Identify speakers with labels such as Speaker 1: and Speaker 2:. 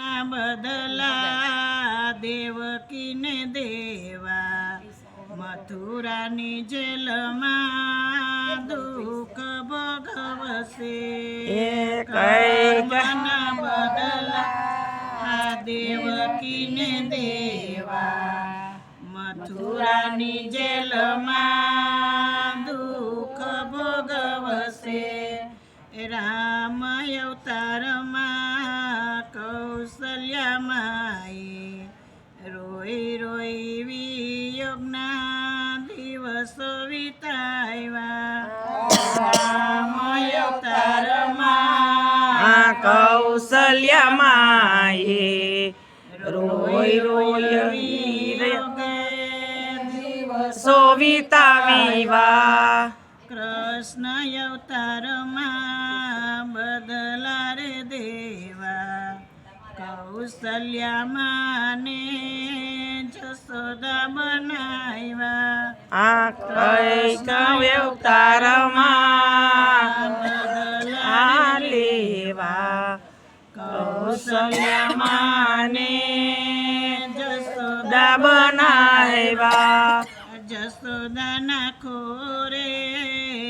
Speaker 1: ના બદલા દેવકીને દેવા. મથુરાની જેલમાં દુઃખ ભોગવશે. ના બદલા આ દેવકીને દેવા. મથુરાની જેલમાં દુઃખ ભોગવશે. રામ અવતારમાં કૌશલ્યામાએ રોઈ રોઈ વિયોગના દિવસો વિતાવ્યા. રામ અવતારમાં
Speaker 2: રોઈ કૌશલ્યમાએ રોય રોય વીર સો વિતાવીવા
Speaker 1: કૃષ્ણ અવતારમાં બદલા રે દેવા કૌશલ્યામાને જસોદા બનાવ્યા.
Speaker 2: આ કઈ કવ્ય અવતારમાં આ લેવા. કૌશલ્યમાને
Speaker 1: જસોદા
Speaker 2: બનાવ્યા.
Speaker 1: જસોદાના ખોળે